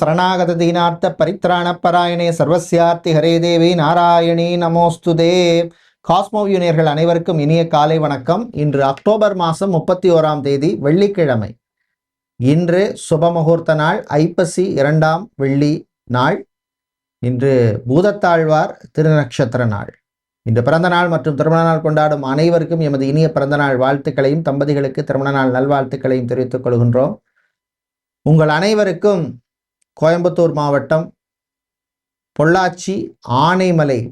சரணாகத தீனார்த்த பரித்ராணப்பராயணே சர்வசியார்த்தி ஹரே தேவி நாராயணி நமோஸ்துதே காஸ்மோ யூனியர்கள் அனைவருக்கும் இனிய காலை வணக்கம். இன்று அக்டோபர் மாதம் முப்பத்தி ஓராம் தேதி வெள்ளிக்கிழமை. இன்று சுப முகூர்த்த நாள் ஐப்பசி இரண்டாம் வெள்ளி நாள். இன்று பூதத்தாழ்வார் திருநக்ஷத்திர நாள். இன்று பிறந்த நாள் மற்றும் திருமண நாள் கொண்டாடும் அனைவருக்கும் எமது இனிய பிறந்த நாள் வாழ்த்துக்களையும் தம்பதிகளுக்கு திருமண நாள் நல்வாழ்த்துக்களையும் தெரிவித்துக் கொள்கின்றோம். உங்கள் அனைவருக்கும் கோயம்புத்தூர் மாவட்டம் பொள்ளாச்சி ஆனைமலை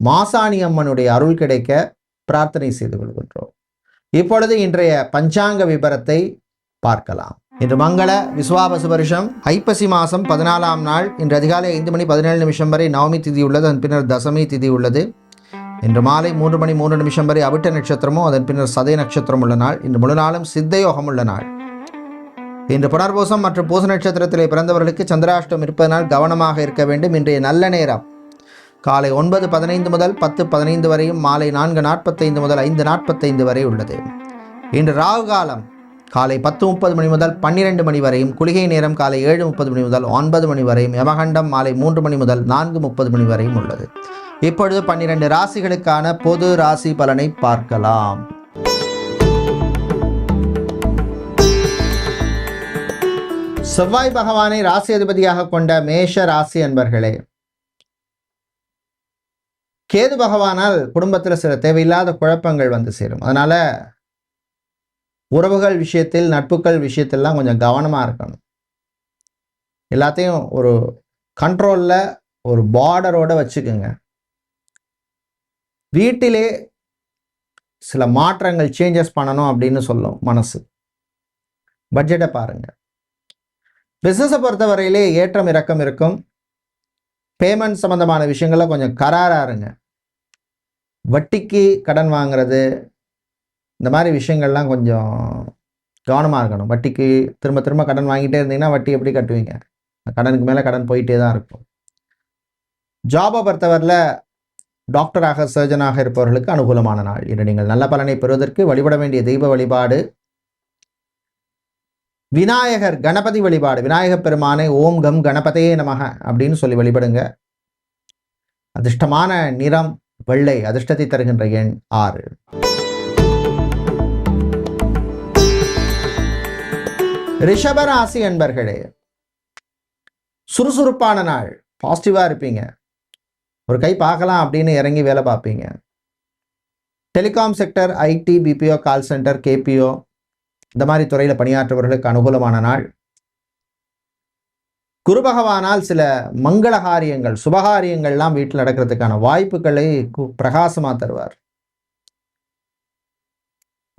மாசாணி அம்மனுடைய அருள் கிடைக்க பிரார்த்தனை செய்து கொள்கின்றோம். இப்பொழுது இன்றைய பஞ்சாங்க விபரத்தை பார்க்கலாம். இன்று மங்கள விஸ்வாபச வருஷம். ஐப்பசி மாதம் பதினாலாம் நாள். இன்று அதிகாலை ஐந்து மணி பதினேழு நிமிஷம் வரை நவமி திதி உள்ளது அதன் பின்னர் தசமி திதி உள்ளது. இன்று மாலை மூன்று மணி மூன்று நிமிஷம் வரை அவிட்ட நட்சத்திரமும் அதன் பின்னர் சதய நட்சத்திரம் உள்ள நாள். இன்று முழு நாளும் சித்தயோகம் உள்ள நாள். இன்று புனர்பூசம் மற்றும் பூச நட்சத்திரத்திலே பிறந்தவர்களுக்கு சந்திராஷ்டம் இருப்பதனால் கவனமாக இருக்க வேண்டும். இன்றைய நல்ல நேரம். காலை ஒன்பது பதினைந்து முதல் பத்து பதினைந்து வரையும் மாலை நான்கு நாற்பத்தைந்து முதல் ஐந்து நாற்பத்தைந்து வரை உள்ளது. இன்று ராகு காலம். காலை பத்து முப்பது மணி முதல் பன்னிரெண்டு மணி வரையும் குளிகை நேரம் காலை ஏழு முப்பது மணி முதல் ஒன்பது மணி வரையும் யமகண்டம் மாலை மூன்று மணி முதல் நான்கு முப்பது மணி வரையும் உள்ளது. இப்பொழுது பன்னிரண்டு ராசிகளுக்கான பொது ராசி பலனை பார்க்கலாம். செவ்வாய் பகவானை ராசி அதிபதியாக கொண்ட மேஷ ராசி அன்பர்களே கேது பகவானால் குடும்பத்தில் சில தேவையில்லாத குழப்பங்கள் வந்து சேரும். அதனால உறவுகள் விஷயத்தில் நட்புகள் விஷயத்திலாம் கொஞ்சம் கவனமாக இருக்கணும். எல்லாத்தையும் ஒரு கண்ட்ரோலில் ஒரு பார்டரோடு வச்சுக்கோங்க. வீட்டிலே சில மாற்றங்கள் சேஞ்சஸ் பண்ணணும் அப்படின்னு சொல்லும் மனசு. பட்ஜெட்டை பாருங்கள் பிஸ்னஸை பொறுத்தவரையிலே ஏற்றம் இறக்கம் இருக்கும். பேமெண்ட் சம்மந்தமான விஷயங்களில் கொஞ்சம் கராராக இருங்க. வட்டிக்கு கடன் வாங்குறது இந்த மாதிரி விஷயங்கள்லாம் கொஞ்சம் கவனமாக இருக்கணும். வட்டிக்கு திரும்ப திரும்ப கடன் வாங்கிட்டே இருந்தீங்கன்னா வட்டி எப்படி கட்டுவீங்க? கடனுக்கு மேலே கடன் போயிட்டே தான் இருக்கும். ஜாபை பொறுத்தவரையில் டாக்டராக சர்ஜனாக இருப்பவர்களுக்கு அனுகூலமான நாள். இன்று நீங்கள் நல்ல பலனை பெறுவதற்கு வழிபட வேண்டிய தெய்வ வழிபாடு விநாயகர் கணபதி வழிபாடு. விநாயகப் பெருமானை ஓம் கம் கணபதையே நமக அப்படின்னு சொல்லி வழிபடுங்க. அதிர்ஷ்டமான நிறம் வெள்ளை அதிர்ஷ்டத்தை தருகின்ற எண் ஆறு. ரிஷபராசி என்பர்களே சுறுசுறுப்பான நாள். பாசிட்டிவாக இருப்பீங்க. ஒரு கை பார்க்கலாம் அப்படின்னு இறங்கி வேலை பார்ப்பீங்க. Telecom sector IT BPO call centre KPO இந்த மாதிரி துறையில் பணியாற்றுபவர்களுக்கு அனுகூலமான நாள். குரு பகவானால் சில மங்கள காரியங்கள் சுபகாரியங்கள்லாம் வீட்டில் நடக்கிறதுக்கான வாய்ப்புகளை பிரகாசமாக தருவார்.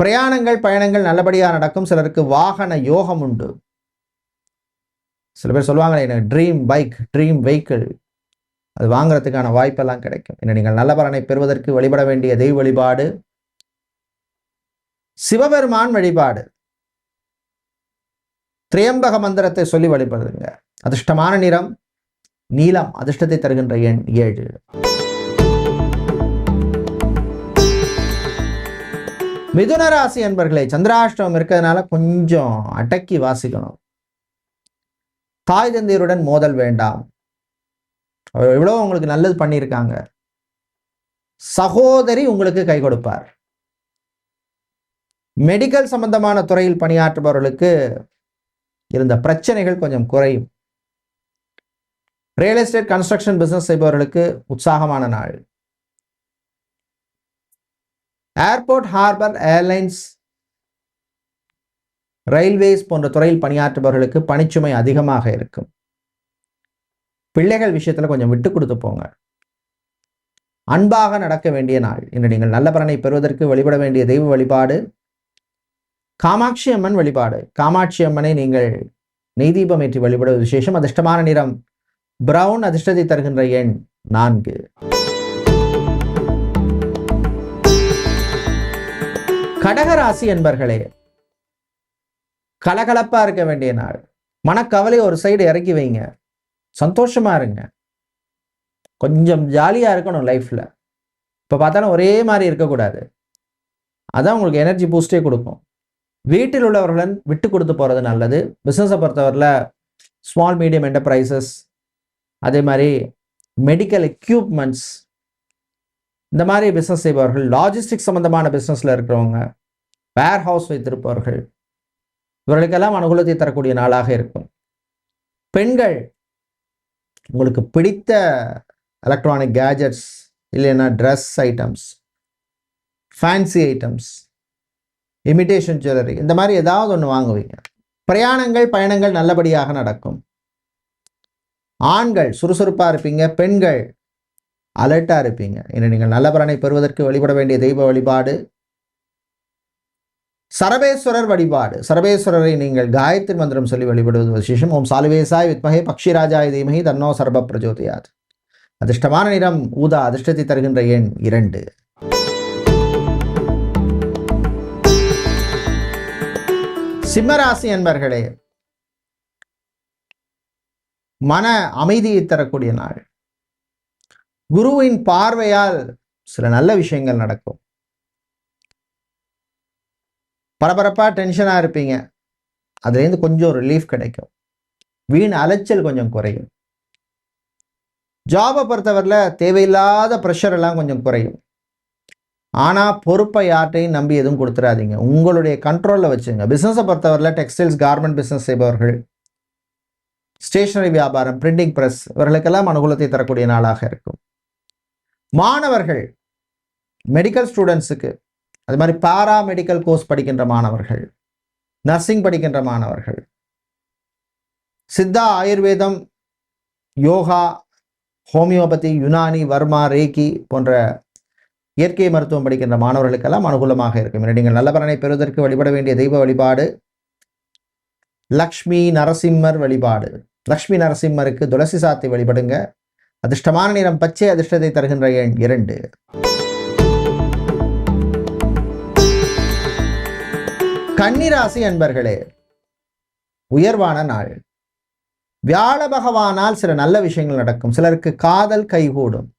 பிரயாணங்கள் பயணங்கள் நல்லபடியாக நடக்கும். சிலருக்கு வாகன யோகம் உண்டு. சில பேர் சொல்லுவாங்களே எனக்கு ட்ரீம் பைக் ட்ரீம் வெஹிக்கிள் அது வாங்குறதுக்கான வாய்ப்பெல்லாம் கிடைக்கும். இன்னும் நீங்கள் நல்ல பலனை பெறுவதற்கு வழிபட வேண்டிய தெய்வ வழிபாடு. சிவபெருமான் வழிபாடு. திரியம்பக மந்திரத்தை சொல்லி வழிபடுதுங்க. அதிர்ஷ்டமான நிறம் நீலம் அதிர்ஷ்டத்தை தருகின்ற எண் ஏழு. மிதுன ராசி என்பர்களே சந்திராஷ்டமம் இருக்கிறதுனால கொஞ்சம் அடக்கி வாசிக்கணும். தாய் தந்தையருடன் மோதல் வேண்டாம். அவர் எவ்வளோ உங்களுக்கு நல்லது பண்ணியிருக்காங்க. சகோதரி உங்களுக்கு கை கொடுப்பார். மெடிக்கல் சம்பந்தமான துறையில் பணியாற்றுபவர்களுக்கு இருந்த பிரச்சனைகள் கொஞ்சம் குறையும். ரியல் எஸ்டேட் கன்ஸ்ட்ரக்ஷன் பிசினஸ் செய்பவர்களுக்கு உற்சாகமான நாள். ஏர்போர்ட் ஹார்பர் ஏர்லைன்ஸ் ரயில்வேஸ் போன்ற துறையில் பணியாற்றுபவர்களுக்கு பணிச்சுமை அதிகமாக இருக்கும். பிள்ளைகள் விஷயத்தில் கொஞ்சம் விட்டு கொடுத்து போங்க. அன்பாக நடக்க வேண்டிய நாள். இன்று நீங்கள் நல்ல பலனை பெறுவதற்கு வழிபட வேண்டிய தெய்வ வழிபாடு காமாட்சி அம்மன் வழிபாடு. காமாட்சி அம்மனை நீங்கள் நெய்தீபம் ஏற்றி வழிபடுவது விசேஷம். அதிர்ஷ்டமான நிறம். பிரவுன் அதிர்ஷ்டத்தை தருகின்ற எண் நான்கு. கடகராசி என்பர்களே கலகலப்பா இருக்க வேண்டிய நாள். மனக்கவலை ஒரு சைடு இறக்கி வைங்க. சந்தோஷமா இருங்க. கொஞ்சம் ஜாலியா இருக்கணும் லைஃப்ல இப்போ பார்த்தாலும் ஒரே மாதிரி இருக்கக்கூடாது. அதான் உங்களுக்கு எனர்ஜி பூஸ்டே கொடுக்கும். வீட்டில் உள்ளவர்களுடன் விட்டு கொடுத்து போகிறது நல்லது பிஸ்னஸை பொறுத்தவரையில் ஸ்மால் மீடியம் என்டர்பிரைசஸ் அதே மாதிரி மெடிக்கல் எக்யூப்மெண்ட்ஸ் இந்த மாதிரி பிஸ்னஸ் செய்பவர்கள் லாஜிஸ்டிக் சம்மந்தமான பிஸ்னஸில் இருக்கிறவங்க வேர் ஹவுஸ் வைத்திருப்பவர்கள் இவர்களுக்கெல்லாம் அனுகூலத்தை தரக்கூடிய நாளாக இருக்கும். பெண்கள் உங்களுக்கு பிடித்த எலக்ட்ரானிக் கேஜெட்ஸ் இல்லைன்னா dress items fancy items imitation jewellery இந்த மாதிரி ஏதாவது ஒன்று வாங்குவீங்க. பிரயாணங்கள் பயணங்கள் நல்லபடியாக நடக்கும். ஆண்கள் சுறுசுறுப்பாக இருப்பீங்க பெண்கள் அலர்ட்டாக இருப்பீங்க. ஏன்னா நீங்கள் நல்ல பலனை பெறுவதற்கு வழிபட வேண்டிய தெய்வ வழிபாடு. சரபேஸ்வரர் வழிபாடு. சரபேஸ்வரரை நீங்கள் காயத்ரி மந்திரம் சொல்லி வழிபடுவது விசேஷம். ஓம் சாலுவேசாய் வித்மகே பக்ஷிராஜாய தீமகி தன்னோ சர்ப பிரஜோதியாது. அதிர்ஷ்டமான நிறம் ஊதா அதிர்ஷ்டத்தை தருகின்ற எண் இரண்டு. சிம்மராசி என்பர்களே மன அமைதியை தரக்கூடிய நாள். குருவின் பார்வையால் சில நல்ல விஷயங்கள் நடக்கும். பரபரப்பா டென்ஷனா இருப்பீங்க. அதுலேருந்து கொஞ்சம் ரிலீஃப் கிடைக்கும். வீண் அலைச்சல் கொஞ்சம் குறையும். ஜாபை பொறுத்தவரையில் தேவையில்லாத ப்ரெஷர் எல்லாம் கொஞ்சம் குறையும். ஆனால் பொறுப்பை யார்ட்டையும் நம்பி எதுவும் கொடுத்துடாதீங்க உங்களுடைய கண்ட்ரோலில் வச்சுங்க. பிஸ்னஸை பொறுத்தவரையில் டெக்ஸ்டைல்ஸ் கார்மெண்ட் பிஸ்னஸ் செய்பவர்கள் ஸ்டேஷனரி வியாபாரம் பிரிண்டிங் ப்ரெஸ் இவர்களுக்கெல்லாம் அனுகூலத்தை தரக்கூடிய நாளாக இருக்கும். மாணவர்கள் மெடிக்கல் ஸ்டூடெண்ட்ஸுக்கு அது மாதிரி பாரா மெடிக்கல் கோர்ஸ் படிக்கின்ற மாணவர்கள் நர்சிங் படிக்கின்ற மாணவர்கள் சித்தா ஆயுர்வேதம் யோகா ஹோமியோபதி யுனானி வர்மா ரேக்கி போன்ற இயற்கை மருத்துவம் படிக்கின்ற மாணவர்களுக்கெல்லாம் அனுகூலமாக இருக்கும். நீங்கள் நல்ல பலனை பெறுவதற்கு வழிபட வேண்டிய தெய்வ வழிபாடு லக்ஷ்மி நரசிம்மர் வழிபாடு. லக்ஷ்மி நரசிம்மருக்கு துளசி சாத்தை வழிபடுங்க. அதிர்ஷ்டமான நிறம் பச்சை அதிர்ஷ்டத்தை தருகின்ற எண் இரண்டு. கன்னிராசி அன்பர்களே உயர்வான நாள். வியாழ பகவானால் சில நல்ல விஷயங்கள் நடக்கும். சிலருக்கு காதல் கைகூடும்.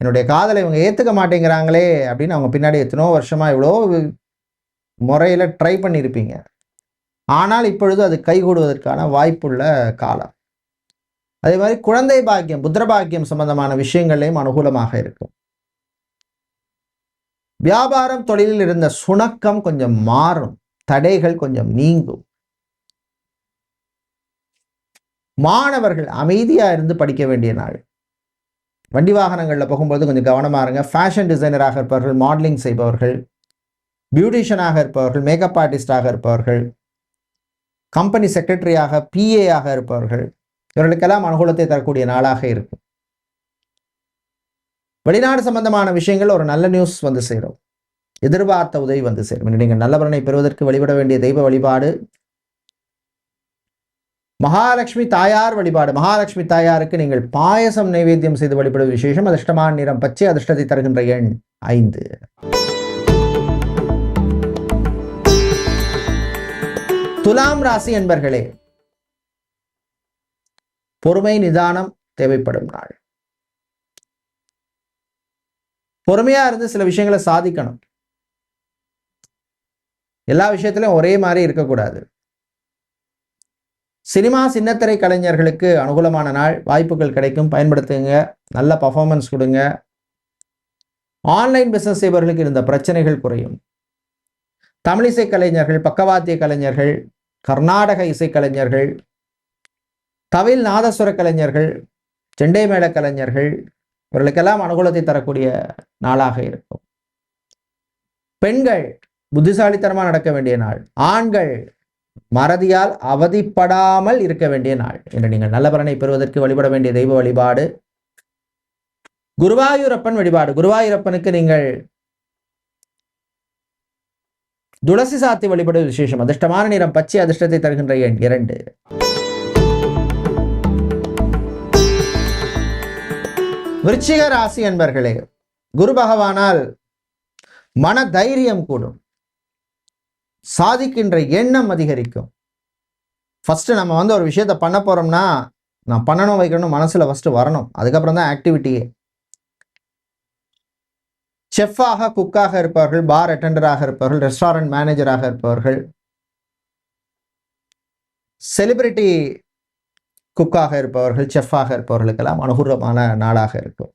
என்னுடைய காதலை இவங்க ஏற்றுக்க மாட்டேங்கிறாங்களே அப்படின்னு அவங்க பின்னாடி எத்தனோ வருஷமாக இவ்வளோ முறையில் ட்ரை பண்ணியிருப்பீங்க. ஆனால் இப்பொழுது அது கைகூடுவதற்கான வாய்ப்புள்ள காலம். அதே மாதிரி குழந்தை பாக்கியம் புத்திர பாக்கியம் சம்பந்தமான விஷயங்களையும் அனுகூலமாக இருக்கும். வியாபாரம் தொழிலில் இருந்த சுணக்கம் கொஞ்சம் மாறும். தடைகள் கொஞ்சம் நீங்கும். மாணவர்கள் அமைதியாக இருந்து படிக்க வேண்டிய நாள். வண்டி வாகனங்களில் போகும்போது கொஞ்சம் கவனமாக இருங்க. ஃபேஷன் டிசைனராக இருப்பவர்கள் மாடலிங் செய்பவர்கள் பியூட்டிஷியனாக இருப்பவர்கள் மேக்கப் ஆர்டிஸ்டாக இருப்பவர்கள் கம்பெனி செக்ரட்டரியாக பிஏயாக இருப்பவர்கள் இவர்களுக்கெல்லாம் அனுகூலத்தை தரக்கூடிய நாளாக இருக்கும். வெளிநாடு சம்பந்தமான விஷயங்கள் ஒரு நல்ல நியூஸ் வந்து சேரும். எதிர்பார்த்த உதவி வந்து சேரும். நீங்கள் நல்ல பெறுவதற்கு வழிபட வேண்டிய தெய்வ வழிபாடு மகாலட்சுமி தாயார் வழிபாடு. மகாலட்சுமி தாயாருக்கு நீங்கள் பாயசம் நைவேத்தியம் செய்து வழிபடுவது விசேஷம். அதிர்ஷ்டமான நிறம் பச்சை அதிர்ஷ்டத்தை தருகின்ற எண் ஐந்து. துலாம் ராசி என்பர்களே பொறுமை நிதானம் தேவைப்படும் நாள். பொறுமையா இருந்து சில விஷயங்களை சாதிக்கணும். எல்லா விஷயத்திலும் ஒரே மாதிரி இருக்கக்கூடாது. சினிமா சின்னத்திரை கலைஞர்களுக்கு அனுகூலமான நாள். வாய்ப்புகள் கிடைக்கும். பயன்படுத்துங்க. நல்ல பர்ஃபார்மன்ஸ் கொடுங்க. ஆன்லைன் பிஸ்னஸ் செய்பவர்களுக்கு இருந்த பிரச்சனைகள் குறையும். தமிழிசை கலைஞர்கள் பக்கவாத்திய கலைஞர்கள் கர்நாடக இசைக்கலைஞர்கள் தவில் நாதஸ்வர கலைஞர்கள் செண்டை மேள கலைஞர்கள் இவர்களுக்கெல்லாம் அனுகூலத்தை தரக்கூடிய நாளாக இருக்கும். பெண்கள் புத்திசாலித்தனமாக நடக்க வேண்டிய நாள். ஆண்கள் மறதியால் அவதிப்படாமல் இருக்க வேண்டிய நாள் என்று நீங்கள் நல்ல பலனை பெறுவதற்கு வழிபட வேண்டிய தெய்வ வழிபாடு. குருவாயூரப்பன் வழிபாடு. குருவாயூரப்பனுக்கு நீங்கள் துளசி சாத்தி வழிபடு விசேஷம். அதிர்ஷ்டமான நிறம் பச்சை அதிர்ஷ்டத்தை தருகின்ற எண் இரண்டு. விருச்சிக ராசி என்பர்களே குரு பகவானால் மன தைரியம் கூடும். சாதிக்கின்ற எண்ணம் அதிகரிக்கும். ஃபஸ்ட்டு நம்ம வந்து ஒரு விஷயத்த பண்ண போகிறோம்னா நான் பண்ணணும் வைக்கணும் மனசில் ஃபஸ்ட்டு வரணும். அதுக்கப்புறம் தான் ஆக்டிவிட்டியே செஃப்பாக குக்காக இருப்பவர்கள் பார் அட்டெண்டராக இருப்பவர்கள் ரெஸ்டாரண்ட் மேனேஜராக இருப்பவர்கள் செலிபிரிட்டி குக்காக இருப்பவர்கள் செஃப்பாக இருப்பவர்களுக்கெல்லாம் அனுகூலமான நாளாக இருக்கும்.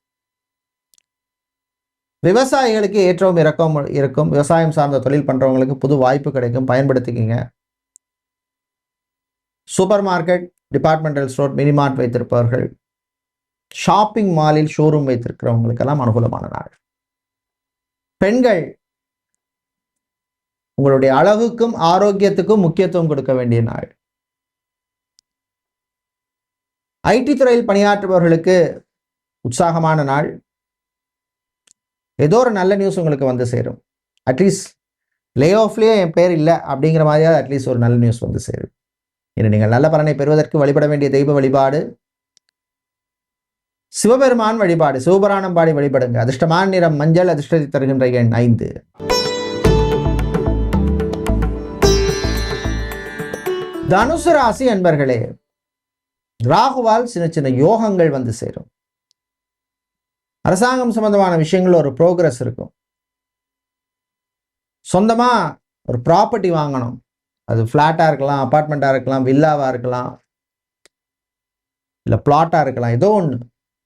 விவசாயிகளுக்கு ஏற்றவும் இறக்கம் இருக்கும். விவசாயம் சார்ந்த தொழில் பண்ணுறவங்களுக்கு புது வாய்ப்பு கிடைக்கும். பயன்படுத்திக்கிங்க. Super market departmental store minimart வைத்திருப்பவர்கள் ஷாப்பிங் மாலில் ஷோரூம் வைத்திருக்கிறவங்களுக்கெல்லாம் அனுகூலமான நாள். பெண்கள் உங்களுடைய அழகுக்கும் ஆரோக்கியத்துக்கும் முக்கியத்துவம் கொடுக்க வேண்டிய நாள். ஐடி துறையில் பணியாற்றுபவர்களுக்கு உற்சாகமான நாள். ஏதோ ஒரு நல்ல நியூஸ் உங்களுக்கு வந்து சேரும். அட்லீஸ்ட் லே ஆஃப்லேயே என் பேர் இல்லை அப்படிங்கிற மாதிரியாவது அட்லீஸ்ட் ஒரு நல்ல நியூஸ் வந்து சேரும். இனி நீங்கள் நல்ல பலனை பெறுவதற்கு வழிபட வேண்டிய தெய்வ வழிபாடு. சிவபெருமான் வழிபாடு சிவபுராணம் பாடி வழிபடுங்க. அதிர்ஷ்டமான நிறம் மஞ்சள் அதிர்ஷ்டத்தை தருகின்ற எண் ஐந்து. தனுசு ராசி அன்பர்களே ராகுவால் சின்ன சின்ன யோகங்கள் வந்து சேரும். அரசாங்கம் சம்மந்தமான விஷயங்கள் ஒரு ப்ரோக்ரஸ் இருக்கும். சொந்தமாக ஒரு ப்ராப்பர்ட்டி வாங்கணும். அது ஃப்ளாட்டாக இருக்கலாம் அப்பார்ட்மெண்ட்டாக இருக்கலாம் வில்லாவாக இருக்கலாம் இல்லை பிளாட்டாக இருக்கலாம் ஏதோ ஒன்று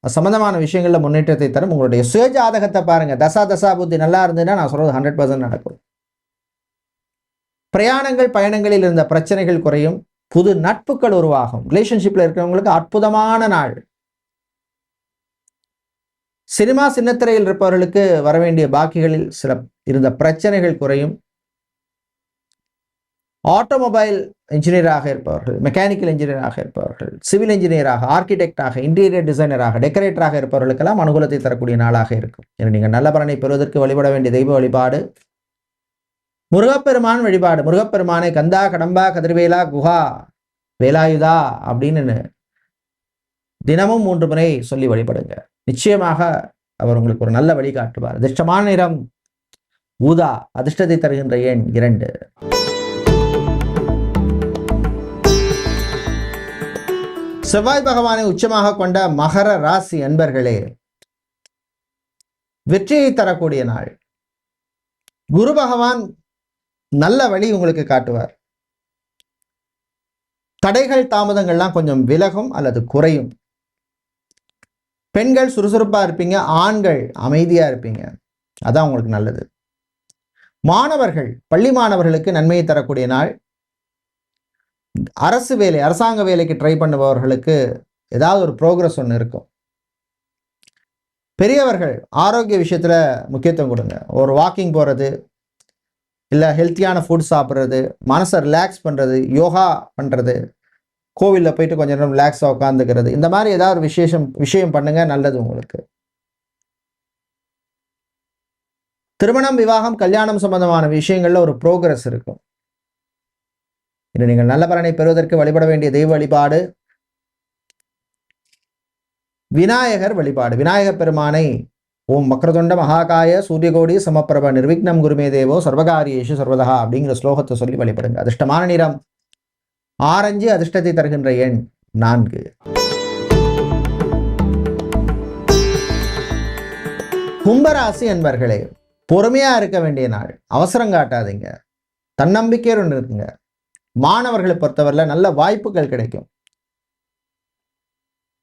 சம்மந்தமான விஷயங்களில் முன்னேற்றத்தை தரும். உங்களுடைய சுயஜாதகத்தை பாருங்கள் தசா தசா புத்தி நல்லா இருந்ததுன்னா நான் சொல்கிறது ஹண்ட்ரட் பர்சன்ட் நடக்கும். பிரயாணங்கள் பயணங்களில் இருந்த பிரச்சனைகள் குறையும். புது நட்புகள் உருவாகும். ரிலேஷன்ஷிப்பில் இருக்கிறவங்களுக்கு அற்புதமான நாள். சினிமா சின்னத்திரையில் இருப்பவர்களுக்கு வர வேண்டிய பாக்கிகளில் சில இருந்த பிரச்சனைகள் குறையும். ஆட்டோமொபைல் இன்ஜினியராக இருப்பவர்கள் மெக்கானிக்கல் இன்ஜினியராக இருப்பவர்கள் சிவில் இன்ஜினியராக ஆர்கிடெக்டாக இன்டீரியர் டிசைனராக டெக்கரேட்டராக இருப்பவர்களுக்கெல்லாம் அனுகூலத்தை தரக்கூடிய நாளாக இருக்கும். என நீங்கள் நல்ல பலனை பெறுவதற்கு வழிபட வேண்டிய தெய்வ வழிபாடு. முருகப்பெருமான் வழிபாடு. முருகப்பெருமானை கந்தா கடம்பா கதிர்வேலா குஹா வேலாயுதா அப்படின்னு தினமும் மூன்று முறை சொல்லி வழிபடுங்க. நிச்சயமாக அவர் உங்களுக்கு ஒரு நல்ல வழி காட்டுவார். அதிர்ஷ்டமான நிறம் ஊதா அதிர்ஷ்டத்தை தருகின்ற எண் இரண்டு. செவ்வாய் பகவானை உச்சமாக கொண்ட மகர ராசி அன்பர்களே வெற்றியை தரக்கூடிய நாள். குரு பகவான் நல்ல வழி உங்களுக்கு காட்டுவார். தடைகள் தாமதங்கள்லாம் கொஞ்சம் விலகும் அல்லது குறையும். பெண்கள் சுறுசுறுப்பாக இருப்பீங்க ஆண்கள் அமைதியாக இருப்பீங்க. அதான் உங்களுக்கு நல்லது. மாணவர்கள் பள்ளி மாணவர்களுக்கு நன்மையை தரக்கூடிய நாள். அரசு வேலை அரசாங்க வேலைக்கு ட்ரை பண்ணுபவர்களுக்கு ஏதாவது ஒரு ப்ரோக்ரஸ் ஒன்று இருக்கும். பெரியவர்கள் ஆரோக்கிய விஷயத்தில் முக்கியத்துவம் கொடுங்க. ஒரு வாக்கிங் போகிறது இல்லை ஹெல்த்தியான ஃபுட் சாப்பிட்றது மனசை ரிலாக்ஸ் பண்ணுறது யோகா பண்ணுறது கோவிலில் போயிட்டு கொஞ்ச நேரம் ரிலாக்ஸாக உட்காந்துக்கிறது இந்த மாதிரி ஏதாவது விசேஷம் விஷயம் பண்ணுங்க நல்லது உங்களுக்கு. திருமணம் விவாகம் கல்யாணம் சம்பந்தமான விஷயங்கள்ல ஒரு ப்ரோக்ரஸ் இருக்கும். இது நீங்கள் நல்ல பலனை பெறுவதற்கு வழிபட வேண்டிய தெய்வ வழிபாடு. விநாயகர் வழிபாடு. விநாயகர் பெருமானை ஓம் மக்ரதுண்ட மகாகாய சூரியகோடி சமப்பிரப நிர்விக்னம் குருமே தேவோ சர்வகாரியேஷு சர்வதா அப்படிங்கிற ஸ்லோகத்தை சொல்லி வழிபடுங்க. அதிர்ஷ்டமான நிறம். ஆரஞ்சு அதிர்ஷ்டத்தை தருகின்ற எண் நான்கு. கும்பராசி என்பர்களே பொறுமையா இருக்க வேண்டிய நாள். அவசரம் காட்டாதீங்க. தன்னம்பிக்கையோடு இருக்குங்க மாணவர்களை பொறுத்தவரையில் நல்ல வாய்ப்புகள் கிடைக்கும்.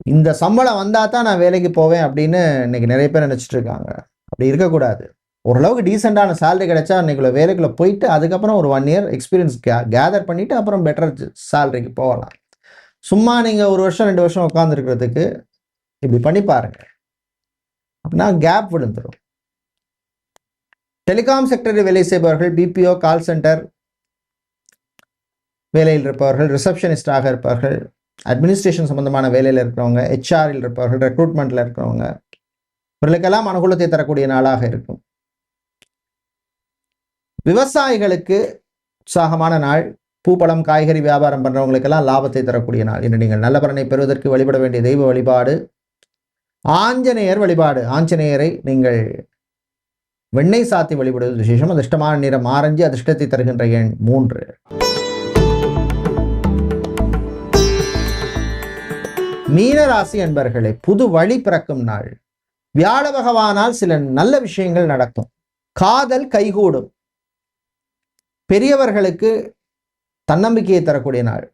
இந்த சம்பளம் வந்தா தான் நான் வேலைக்கு போவேன் அப்படின்னு இன்னைக்கு நிறைய பேர் நினைச்சிட்டு இருக்காங்க. அப்படி இருக்கக்கூடாது. ஓரளவுக்கு டீசெண்டான சேலரி கிடைச்சா அன்றைக்குள்ள வேலைக்குள்ளே போயிட்டு அதுக்கப்புறம் ஒரு ஒன் இயர் எக்ஸ்பீரியன்ஸ் கே கேதர் பண்ணிட்டு அப்புறம் பெட்டர் சேலரிக்கு போகலாம். சும்மா நீங்கள் ஒரு வருஷம் ரெண்டு வருஷம் உட்காந்துருக்கிறதுக்கு இப்படி பண்ணி பாருங்கள் அப்படின்னா கேப் விழுந்துடும் டெலிகாம் செக்டரில் வேலை செய்பவர்கள் பிபிஓ கால் சென்டர் வேலையில் இருப்பவர்கள் ரிசப்ஷனிஸ்டாக இருப்பவர்கள் அட்மினிஸ்ட்ரேஷன் சம்பந்தமான வேலையில் இருக்கிறவங்க ஹெச்ஆரில் இருப்பவர்கள் ரெக்ரூட்மெண்ட்டில் இருக்கிறவங்க இவர்களுக்கெல்லாம் அனுகூலத்தை தரக்கூடிய நாளாக இருக்கும். விவசாயிகளுக்கு உற்சாகமான நாள். பூப்பழம் காய்கறி வியாபாரம் பண்ணுறவங்களுக்கெல்லாம் லாபத்தை தரக்கூடிய நாள். இன்று நீங்கள் நல்ல பலனை பெறுவதற்கு வழிபட வேண்டிய தெய்வ வழிபாடு ஆஞ்சநேயர் வழிபாடு. ஆஞ்சநேயரை நீங்கள் வெண்ணெய் சாத்தி வழிபடுவது விசேஷம். அதிர்ஷ்டமான நிறம் ஆரஞ்சு அதிர்ஷ்டத்தை தருகின்ற எண் மூன்று. மீனராசி என்பர்களே புது வழி பிறக்கும் நாள். வியாழ பகவானால் சில நல்ல விஷயங்கள் நடக்கும். காதல் கைகூடும். பெரியவர்களுக்கு தன்னம்பிக்கையை தரக்கூடிய நாள்.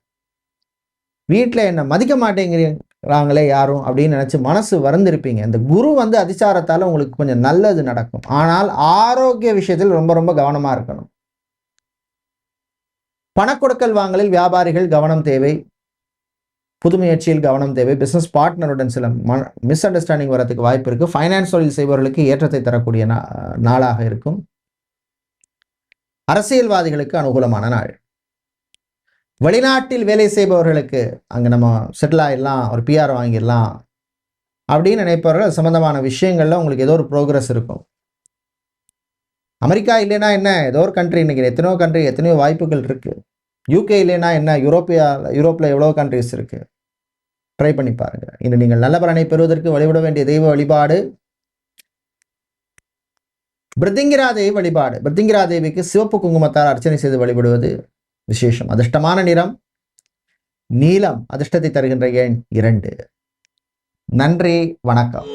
வீட்டில் என்னை மதிக்க மாட்டேங்கிறாங்களே யாரும் அப்படின்னு நினச்சி மனசு வருந்திருப்பீங்க. இந்த குரு வந்து அதிசாரத்தால் உங்களுக்கு கொஞ்சம் நல்லது நடக்கும். ஆனால் ஆரோக்கிய விஷயத்தில் ரொம்ப ரொம்ப கவனமாக இருக்கணும். பணக்கொடுக்கல் வாங்கலில் வியாபாரிகள் கவனம் தேவை. புது முயற்சியில் கவனம் தேவை. பிஸ்னஸ் பார்ட்னருடன் சில மிஸ் அண்டர்ஸ்டாண்டிங் வரதுக்கு வாய்ப்பு இருக்குது ஃபைனான்ஸ் தொழில் செய்பவர்களுக்கு ஏற்றத்தை தரக்கூடிய நா நாளாக இருக்கும். அரசியல்வாதிகளுக்கு அனுகூலமான நாள். வெளிநாட்டில் வேலை செய்பவர்களுக்கு அங்கே நம்ம செட்டில் ஆகிடலாம் ஒரு பிஆர் வாங்கிடலாம் அப்படின்னு நினைப்பவர்கள் சம்மந்தமான விஷயங்களில் உங்களுக்கு ஏதோ ஒரு ப்ரோக்ரஸ் இருக்கும். அமெரிக்கா இல்லைன்னா என்ன? ஏதோ ஒரு கண்ட்ரி இன்றைக்கி எத்தனையோ கண்ட்ரி எத்தனையோ வாய்ப்புகள் இருக்குது யூகே இல்லைன்னா என்ன? யூரோப்பியா யூரோப்பில் எவ்வளோ கண்ட்ரிஸ் இருக்குது ட்ரை பண்ணி பாருங்கள் இன்று நீங்கள் நல்ல பலனை பெறுவதற்கு வழிபட வேண்டிய தெய்வ வழிபாடு பிருத்திங்கிரா தேவி வழிபாடு. பிருத்திங்கிரா தேவிக்கு சிவப்பு குங்குமத்தால் அர்ச்சனை செய்து வழிபடுவது விசேஷம். அதிர்ஷ்டமான நிறம் நீலம். அதிர்ஷ்டத்தை தருகின்ற எண் இரண்டு. நன்றி வணக்கம்.